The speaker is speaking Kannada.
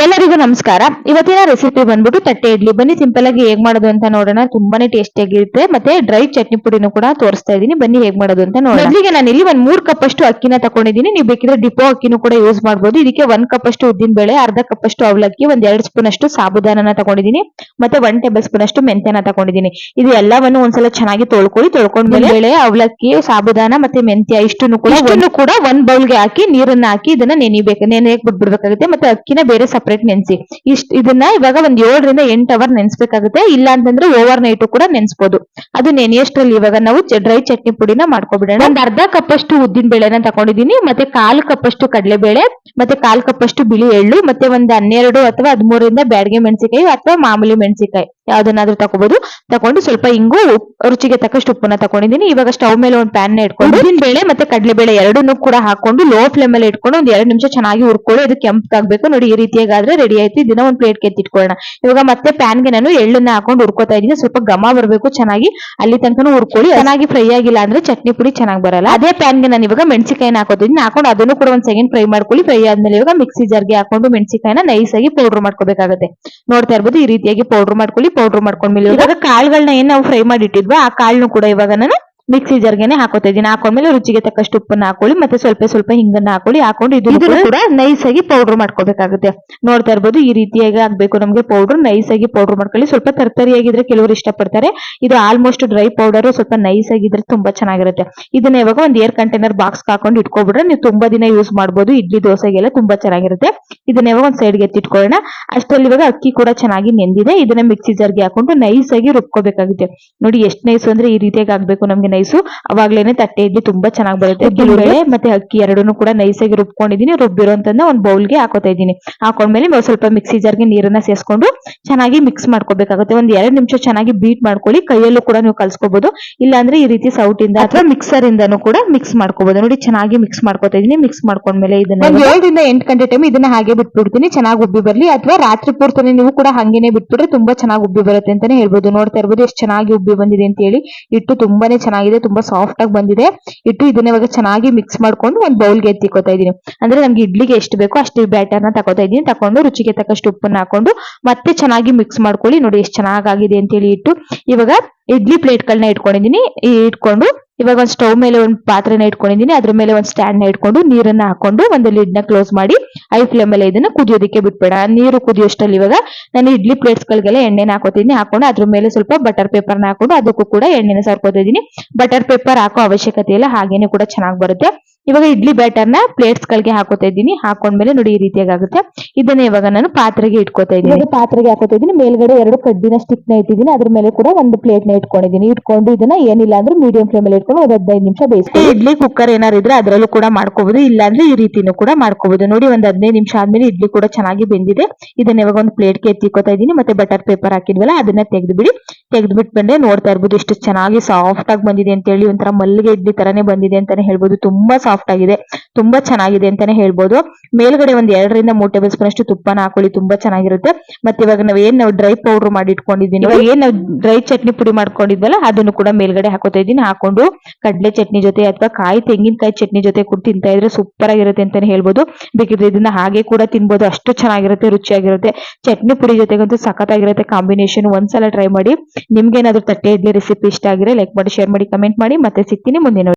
ಎಲ್ಲರಿಗೂ ನಮಸ್ಕಾರ. ಇವತ್ತಿನ ರೆಸಿಪಿ ಬಂದ್ಬಿಟ್ಟು ತಟ್ಟೆ ಇಡ್ಲಿ. ಬನ್ನಿ ಸಿಂಪಲ್ ಆಗಿ ಹೇಗ್ ಮಾಡೋದು ಅಂತ ನೋಡೋಣ. ತುಂಬಾನೇ ಟೇಸ್ಟಿ ಆಗಿರುತ್ತೆ. ಮತ್ತೆ ಡ್ರೈ ಚಟ್ನಿ ಪುಡಿನೂ ಕೂಡ ತೋರಿಸ್ತಾ ಇದೀನಿ ಬನ್ನಿ ಹೇಗ್ ಮಾಡೋದು ಅಂತ ನೋಡೋಣ. ಮೊದಲಿಗೆ ನಾನು ಇಲ್ಲಿ ಒಂದ್ ಮೂರ್ ಕಪ್ ಅಷ್ಟು ಅಕ್ಕಿನ ತಗೊಂಡಿದ್ದೀನಿ ನೀವು ಬೇಕಿದ್ರೆ ಡಿಪೋ ಅಕ್ಕಿನೂ ಕೂಡ ಯೂಸ್ ಮಾಡಬಹುದು ಇದಕ್ಕೆ ಒಂದ್ ಕಪ್ ಅಷ್ಟು ಉದ್ದಿನ ಬೇಳೆ ಅರ್ಧ ಕಪ್ ಅಷ್ಟು ಅವಲಕ್ಕಿ ಒಂದ್ ಎರಡ್ ಸ್ಪೂನ್ ಅಷ್ಟು ಸಾಬುದಾನನ ತಗೊಂಡಿದ್ದೀನಿ ಮತ್ತೆ ಒನ್ ಟೇಬಲ್ ಸ್ಪೂನ್ ಅಷ್ಟು ಮೆಂತ್ಯನ ತಗೊಂಡಿದ್ದೀನಿ ಇದು ಎಲ್ಲವನ್ನು ಒಂದ್ಸಲ ಚೆನ್ನಾಗಿ ತೊಳ್ಕೊಳ್ಳಿ. ತೊಳ್ಕೊಂಡ್ಮೇಲೆ ಬೇಳೆ ಅವಲಕ್ಕಿ ಸಾಬುದಾನ ಮತ್ತೆ ಮೆಂತ್ಯ ಇಷ್ಟನ್ನು ಕೂಡ ಇಷ್ಟನ್ನು ಕೂಡ ಒಂದ್ ಬೌಲ್ಗೆ ಹಾಕಿ ನೀರನ್ನ ಹಾಕಿ ಇದನ್ನ ನೆನಿಬೇಕು. ನೆನೆಯಕ್ ಬಿಟ್ಬಿಡ್ಬೇಕಾಗುತ್ತೆ. ಮತ್ತೆ ಅಕ್ಕಿನ ಬೇರೆ ಸಪರೇಟ್ ಇಷ್ಟ ಇದನ್ನ ಇವಾಗ ಒಂದ್ ಏಳರಿಂದ ಎಂಟು ಅವರ್ ನೆನ್ಸ್ಬೇಕಾಗುತ್ತೆ. ಇಲ್ಲ ಅಂತಂದ್ರೆ ಓವರ್ ನೈಟ್ ಕೂಡ ನೆನ್ಸ್ಬೋದು. ಅದು ನೆನೆಯಷ್ಟರಲ್ಲಿ ಇವಾಗ ನಾವು ಡ್ರೈ ಚಟ್ನಿ ಪುಡಿನ ಮಾಡ್ಕೊಬಿಡೋಣ. ಒಂದ್ ಅರ್ಧ ಕಪ್ ಅಷ್ಟು ಉದ್ದಿನ ಬೇಳೆನ ತಗೊಂಡಿದೀನಿ ಮತ್ತೆ ಕಾಲ್ ಕಪ್ ಅಷ್ಟು ಕಡಲೆಬೇಳೆ, ಮತ್ತೆ ಕಾಲ್ ಕಪ್ ಅಷ್ಟು ಬಿಳಿ ಎಳ್ಳು, ಮತ್ತೆ ಒಂದ್ ಹನ್ನೆರಡು ಅಥವಾ ಹದಿಮೂರರಿಂದ ಬ್ಯಾಡ್ಗೆ ಮೆಣಸಿಕಾಯಿ ಅಥವಾ ಮಾಮೂಲಿ ಮೆಣಸಿಕಾಯಿ ಯಾವ್ದನ್ನಾದ್ರೂ ತಗೋಬಹುದು ತಗೊಂಡು ಸ್ವಲ್ಪ ಇಂಗು ರುಚಿಗೆ ತಕ್ಕಷ್ಟು ಉಪ್ಪನ್ನ ತಗೊಂಡಿದ್ದೀನಿ. ಇವಾಗ ಸ್ಟವ್ ಮೇಲೆ ಒಂದು ಪ್ಯಾನ್ನ ಇಟ್ಕೊಂಡು ಉದ್ದಿನ ಬೇಳೆ ಮತ್ತೆ ಕಡಲೆ ಬೇಳೆ ಎರಡನ್ನೂ ಕೂಡ ಹಾಕೊಂಡು ಲೋ ಫ್ಲೇಮ್ ಅಲ್ಲಿ ಇಟ್ಕೊಂಡು ಒಂದ್ ಎರಡು ನಿಮಿಷ ಚೆನ್ನಾಗಿ ಹುರ್ಕೊಳ್ಳಿ. ಅದು ಕೆಂಪಾಗಬೇಕು. ನೋಡಿ ಈ ರೀತಿಯಾಗಾದ್ರೆ ರೆಡಿ ಆಯ್ತು. ಇದನ್ನ ಒಂದು ಪ್ಲೇಟ್ ಕೆತ್ತಿಟ್ಕೊಳ್ಳೋಣ ಇವಾಗ ಮತ್ತೆ ಪ್ಯಾನ್ಗೆ ನಾನು ಎಳ್ಳನ್ನ ಹಾಕೊಂಡು ಹುರ್ಕೋತಾ ಇದ್ದೀನಿ. ಸ್ವಲ್ಪ ಘಮ ಬರಬೇಕು ಚೆನ್ನಾಗಿ. ಅಲ್ಲಿ ತನಕ ಹುರ್ಕೊಳ್ಳಿ. ಚೆನ್ನಾಗಿ ಫ್ರೈ ಆಗಿಲ್ಲ ಅಂದ್ರೆ ಚಟ್ನಿ ಪುಡಿ ಚೆನ್ನಾಗಿ ಬರಲ್ಲ. ಅದೇ ಪ್ಯಾನ್ಗೆ ನಾನು ಇವಾಗ ಮೆಣಸಿಕಾಯಿನ ಹಾಕೋತೀನಿ ಹಾಕೊಂಡು ಅದನ್ನು ಕೂಡ ಒಂದ್ ಸೆಕೆಂಡ್ ಫ್ರೈ ಮಾಡ್ಕೊಳ್ಳಿ. ಫ್ರೈ ಆದ್ಮೇಲೆ ಇವಾಗ ಮಿಕ್ಸಿ ಜಾರ್ಗೆ ಹಾಕೊಂಡು ಮೆಣಸಿಕಾಯಿನ ನೈಸ್ ಆಗಿ ಪೌಡರ್ ಮಾಡ್ಕೋಬೇಕಾಗುತ್ತೆ. ನೋಡ್ತಾ ಇರ್ಬೋದು ಈ ರೀತಿಯಾಗಿ ಪೌಡರ್ ಮಾಡ್ಕೊಳ್ಳಿ. ಪೌಡರ್ ಮಾಡ್ಕೊಂಡ್ಮೇಲೆ ಇವಾಗ ಕಾಳುಗಳನ್ನ ಏನ್ ನಾವು ಫ್ರೈ ಮಾಡಿ ಇಟ್ಟಿದ್ವೋ ಆ ಕಾಳನ್ನು ಕೂಡ ಇವಾಗ ನಾನು ಮಿಕ್ಸಿ ಜರ್ಗೆನೆ ಹಾಕೋತಾ ಇದೀನಿ ಹಾಕೊಂಡ್ಮೇಲೆ ರುಚಿಗೆ ತಕ್ಕಷ್ಟು ಉಪ್ಪನ್ನ ಹಾಕೊಳ್ಳಿ ಮತ್ತೆ ಸ್ವಲ್ಪ ಸ್ವಲ್ಪ ಹಿಂಗನ್ನ ಹಾಕೊಳ್ಳಿ. ಹಾಕೊಂಡು ಇದು ಕೂಡ ನೈಸ್ ಆಗಿ ಪೌಡರ್ ಮಾಡ್ಕೋಬೇಕಾಗುತ್ತೆ. ನೋಡ್ತಾ ಇರ್ಬೋದು ಈ ರೀತಿಯಾಗಿ ಆಗ್ಬೇಕು ನಮಗೆ ಪೌಡರ್ ನೈಸ್ ಆಗಿ ಪೌಡರ್ ಮಾಡ್ಕೊಳ್ಳಿ. ಸ್ವಲ್ಪ ತರ್ತರಿಯಾಗಿದ್ರೆ ಕೆಲವರು ಇಷ್ಟಪಡ್ತಾರೆ. ಇದು ಆಲ್ಮೋಸ್ಟ್ ಡ್ರೈ ಪೌಡರ್ ಸ್ವಲ್ಪ ನೈಸ್ ಆಗಿದ್ರೆ ತುಂಬಾ ಚೆನ್ನಾಗಿರುತ್ತೆ. ಇದನ್ನ ಇವಾಗ ಒಂದು ಏರ್ ಕಂಟೈನರ್ ಬಾಕ್ಸ್ ಹಾಕೊಂಡು ಇಟ್ಕೊಬಿಟ್ರೆ ನೀವು ತುಂಬಾ ದಿನ ಯೂಸ್ ಮಾಡಬಹುದು ಇಡ್ಲಿ ದೋಸೆಗೆಲ್ಲ ತುಂಬಾ ಚೆನ್ನಾಗಿರುತ್ತೆ. ಇದನ್ನ ಇವಾಗ ಒಂದು ಸೈಡ್ಗೆ ಎತ್ತಿಟ್ಕೊಳ್ಳೋಣ ಅಷ್ಟರಲ್ಲಿ ಇವಾಗ ಅಕ್ಕಿ ಕೂಡ ಚೆನ್ನಾಗಿ ನೆಂದಿದೆ. ಇದನ್ನ ಮಿಕ್ಸಿ ಜರ್ಗೆ ಹಾಕೊಂಡು ನೈಸ್ ಆಗಿ ರುಬ್ಕೋಬೇಕಾಗುತ್ತೆ. ನೋಡಿ ಎಷ್ಟು ನೈಸ್ ಅಂದ್ರೆ ಈ ರೀತಿಯಾಗಿ ಆಗ್ಬೇಕು ನಮ್ಗೆ ನೈಸು ಅವಾಗ್ಲೇನೆ ತಟ್ಟೆ ಇಡ್ಲಿ ತುಂಬಾ ಚೆನ್ನಾಗಿ ಬರುತ್ತೆ. ಬೇಳೆ? ಮತ್ತೆ ಅಕ್ಕಿ ಎರಡನ್ನೂ ಕೂಡ ನೈಸ್ ಆಗಿ ರುಬ್ಕೊಂಡಿದೀನಿ ರುಬ್ಬಿರೋಂತನ್ನ ಒಂದ್ ಬೌಲ್ಗೆ ಹಾಕೋತಾ ಇದ್ದೀನಿ. ಹಾಕೊಂಡ್ಮೇಲೆ ಒಂದ್ ಸ್ವಲ್ಪ ಮಿಕ್ಸಿ ಜಾರ್ಗೆ ನೀರನ್ನ ಸೇರಿಸ್ಕೊಂಡು ಚೆನ್ನಾಗಿ ಮಿಕ್ಸ್ ಮಾಡ್ಕೋಬೇಕಾಗುತ್ತೆ. ಒಂದ್ ಎರಡು ನಿಮಿಷ ಚೆನ್ನಾಗಿ ಬೀಟ್ ಮಾಡ್ಕೊಳ್ಳಿ. ಕೈಯಲ್ಲೂ ಕೂಡ ನೀವು ಕಲ್ಸ್ಕೋಬಹುದು ಇಲ್ಲಾಂದ್ರೆ ಈ ರೀತಿ ಸೌಟ್ ಇಂದ ಅಥವಾ ಮಿಕ್ಸರ್ ಇಂದನೂ ಕೂಡ ಮಿಕ್ಸ್ ಮಾಡ್ಕೋಬಹುದು ನೋಡಿ ಚೆನ್ನಾಗಿ ಮಿಕ್ಸ್ ಮಾಡ್ಕೋತಾ ಇದೀನಿ ಮಿಕ್ಸ್ ಮಾಡ್ಕೊಂಡ್ಮೇಲೆ ಇದನ್ನ ಒಂದ್ ಏಳರಿಂದ ಎಂಟು ಗಂಟೆ ಟೈಮ್ ಇದನ್ನ ಹಾಗೆ ಬಿಟ್ಬಿಡ್ತೀನಿ. ಚೆನ್ನಾಗಿ ಉಬ್ಬಿ ಬರ್ಲಿ. ಅಥವಾ ರಾತ್ರಿ ಪೂರ್ತಿ ನೀವು ಕೂಡ ಹಂಗೇನೆ ಬಿಟ್ಬಿಟ್ರೆ ತುಂಬಾ ಚೆನ್ನಾಗಿ ಉಬ್ಬಿ ಬರುತ್ತೆ ಅಂತಾನೆ ಹೇಳ್ಬೋದು. ನೋಡ್ತಾ ಇರ್ಬೋದು ಎಷ್ಟು ಚೆನ್ನಾಗಿ ಉಬ್ಬಿ ಬಂದಿದೆ ಅಂತ ಹೇಳಿ ಇಟ್ಟು ತುಂಬಾನೇ ಚೆನ್ನಾಗಿದೆ, ತುಂಬಾ ಸಾಫ್ಟ್ ಆಗಿ ಬಂದಿದೆ. ಇಟ್ಟು ಇದನ್ನ ಇವಾಗ ಚೆನ್ನಾಗಿ ಮಿಕ್ಸ್ ಮಾಡ್ಕೊಂಡು ಒಂದ್ ಬೌಲ್ಗೆ ಎತ್ತಿಕೋತಾ ಇದೀನಿ ಅಂದ್ರೆ ನಮ್ಗೆ ಇಡ್ಲಿಗೆ ಎಷ್ಟು ಬೇಕೋ ಅಷ್ಟು ಬ್ಯಾಟರ್ನ ತಗೋತಾ ಇದೀನಿ ತಕೊಂಡು ರುಚಿಗೆ ತಕ್ಕಷ್ಟು ಉಪ್ಪನ್ನ ಹಾಕೊಂಡು ಮತ್ತೆ ಚೆನ್ನಾಗಿ ಮಿಕ್ಸ್ ಮಾಡ್ಕೊಳ್ಳಿ. ನೋಡಿ ಎಷ್ಟು ಚೆನ್ನಾಗಿದೆ ಅಂತ ಹೇಳಿ ಇಟ್ಟು ಇವಾಗ ಇಡ್ಲಿ ಪ್ಲೇಟ್ಗಳನ್ನ ಇಟ್ಕೊಂಡಿದೀನಿ ಇಟ್ಕೊಂಡು ಇವಾಗ ಒಂದು ಸ್ಟವ್ ಮೇಲೆ ಒಂದು ಪಾತ್ರೆನ ಇಟ್ಕೊಂಡಿದೀನಿ ಅದ್ರ ಮೇಲೆ ಒಂದು ಸ್ಟ್ಯಾಂಡ್ನ ಇಟ್ಕೊಂಡು ನೀರನ್ನ ಹಾಕೊಂಡು ಒಂದು ಲಿಡ್ನ ಕ್ಲೋಸ್ ಮಾಡಿ ಐ ಫ್ಲೇಮ್ ಅಲ್ಲಿ ಇದನ್ನ ಕುದಿಯೋದಕ್ಕೆ ಬಿಟ್ಬೇಡ. ನೀರು ಕುದಿಯೋಷ್ಟಲ್ಲಿ ಇವಾಗ ನಾನು ಇಡ್ಲಿ ಪ್ಲೇಟ್ಸ್ ಗಳಿಗೆಲ್ಲ ಎಣ್ಣೆನ ಹಾಕೋತೀನಿ. ಹಾಕೊಂಡು ಅದ್ರ ಮೇಲೆ ಸ್ವಲ್ಪ ಬಟರ್ ಪೇಪರ್ನ ಹಾಕೊಂಡು ಅದಕ್ಕೂ ಕೂಡ ಎಣ್ಣೆನ ಸರ್ಕೋತಿದ್ದೀನಿ ಬಟರ್ ಪೇಪರ್ ಹಾಕೋ ಅವಶ್ಯಕತೆ ಇಲ್ಲ. ಹಾಗೇನೆ ಕೂಡ ಚೆನ್ನಾಗಿ ಬರುತ್ತೆ. ಇವಾಗ ಇಡ್ಲಿ ಬ್ಯಾಟರ್ನ ಪ್ಲೇಟ್ಸ್ ಗಳಿಗೆ ಹಾಕೋತಾ ಇದ್ದೀನಿ. ಹಾಕೊಂಡ್ಮೇಲೆ ನೋಡಿ ಈ ರೀತಿಯಾಗಿ ಆಗುತ್ತೆ ಇದನ್ನ ಇವಾಗ ನಾನು ಪಾತ್ರೆಗೆ ಇಟ್ಕೋತಾ ಇದ್ದೀನಿ. ಪಾತ್ರೆಗೆ ಹಾಕೋತಾ ಇದ್ದೀನಿ. ಮೇಲ್ಗಡೆ ಎರಡು ಕಡ್ಡಿನ ಸ್ಟಿಕ್ನ ಇಟ್ಟಿದ್ದೀನಿ. ಅದ್ರ ಮೇಲೆ ಕೂಡ ಒಂದು ಪ್ಲೇಟ್ನ ಇಟ್ಕೊಂಡಿದ್ದೀನಿ. ಇಟ್ಕೊಂಡು ಇದನ್ನ ಏನಿಲ್ಲ ಅಂದ್ರೆ ಮೀಡಿಯಂ ಫ್ಲೇಮ್ ಅಲ್ಲಿ ಇಟ್ಕೊಂಡು ಒಂದು ಹದಿನೈದು ನಿಮಿಷ ಬೇಯಿಸ್ಕೊಂಡು ಇಡ್ಲಿ ಕುಕ್ಕರ್ ಏನಾರು ಇದ್ರೆ ಅದರಲ್ಲೂ ಕೂಡ ಮಾಡ್ಕೋಬಹುದು ಇಲ್ಲ ಅಂದ್ರೆ ಈ ರೀತಿನೂ ಕೂಡ ಮಾಡ್ಕೋಬಹುದು ನೋಡಿ ಒಂದ್ ಹದಿನೈದು ನಿಮಿಷ ಆದ್ಮೇಲೆ ಇಡ್ಲಿ ಕೂಡ ಚೆನ್ನಾಗಿ ಬೆಂದಿದೆ. ಇದನ್ನ ಇವಾಗ ಒಂದು ಪ್ಲೇಟ್ಗೆ ಎತ್ತಿಕೋತಾ ಇದ್ದೀನಿ. ಮತ್ತೆ ಬಟರ್ ಪೇಪರ್ ಹಾಕಿದ್ವಲ್ಲ ಅದನ್ನ ತೆಗೆದು ಬಿಡಿ ತೆಗೆದು ಬಿಟ್ಟು ಬಂದ್ರೆ ನೋಡ್ತಾ ಇರ್ಬೋದು ಎಷ್ಟು ಚೆನ್ನಾಗಿ ಸಾಫ್ಟ್ ಆಗಿ ಬಂದಿದೆ ಅಂತ ಹೇಳಿ ಒಂಥರ ಮಲ್ಲಿಗೆ ಇಡ್ಲಿ ತರನೇ ಬಂದಿದೆ ಅಂತಾನೆ ಹೇಳ್ಬೋದು. ತುಂಬಾ ಸಾಫ್ಟ್ ಆಗಿದೆ. ತುಂಬಾ ಚೆನ್ನಾಗಿದೆ ಅಂತಾನೆ ಹೇಳ್ಬೋದು. ಮೇಲ್ಗಡೆ ಒಂದ್ ಎರಡರಿಂದ ಮೂರ್ ಟೇಬಲ್ ಸ್ಪೂನ್ ಅಷ್ಟು ತುಪ್ಪನ ಹಾಕೊಳ್ಳಿ ತುಂಬಾ ಚೆನ್ನಾಗಿರುತ್ತೆ. ಮತ್ತೆ ಇವಾಗ ನಾವ್ ಏನ್ ನಾವು ಡ್ರೈ ಪೌಡರ್ ಮಾಡಿ ಇಟ್ಕೊಂಡಿದ್ದೀನಿ ಇವಾಗ ಏನ್ ನಾವು ಡ್ರೈ ಚಟ್ನಿ ಪುಡಿ ಮಾಡ್ಕೊಂಡಿದ್ವಲ್ಲ ಅದನ್ನು ಕೂಡ ಮೇಲ್ಗಡೆ ಹಾಕೋತಾ ಇದ್ದೀನಿ. ಹಾಕೊಂಡು ಕಡಲೆ ಚಟ್ನಿ ಜೊತೆ ಅಥವಾ ಕಾಯಿ ತೆಂಗಿನಕಾಯಿ ಚಟ್ನಿ ಜೊತೆ ಕೂಡ ತಿಂತಾ ಇದ್ರೆ ಸೂಪರ್ ಆಗಿರುತ್ತೆ ಅಂತಾನೆ ಹೇಳ್ಬೋದು. ಬೇಕಿದ್ರೆ ಇದನ್ನ ಹಾಗೆ ಕೂಡ ತಿನ್ಬೋದು. ಅಷ್ಟು ಚೆನ್ನಾಗಿರುತ್ತೆ ರುಚಿಯಾಗಿರುತ್ತೆ. ಚಟ್ನಿ ಪುಡಿ ಜೊತೆಗಂತೂ ಸಖತ್ತಾಗಿರುತ್ತೆ ಕಾಂಬಿನೇಷನ್. ಒಂದ್ಸಲ ಟ್ರೈ ಮಾಡಿ ನಿಮ್ಗೆ ಏನಾದ್ರು ತಟ್ಟೆ ಇಡ್ಲಿ ರೆಸಿಪಿ ಇಷ್ಟ ಆಗಿರೋ ಲೈಕ್ ಮಾಡಿ ಶೇರ್ ಮಾಡಿ ಕಮೆಂಟ್ ಮಾಡಿ. ಮತ್ತೆ ಸಿಗ್ತೀನಿ ಮುಂದಿನ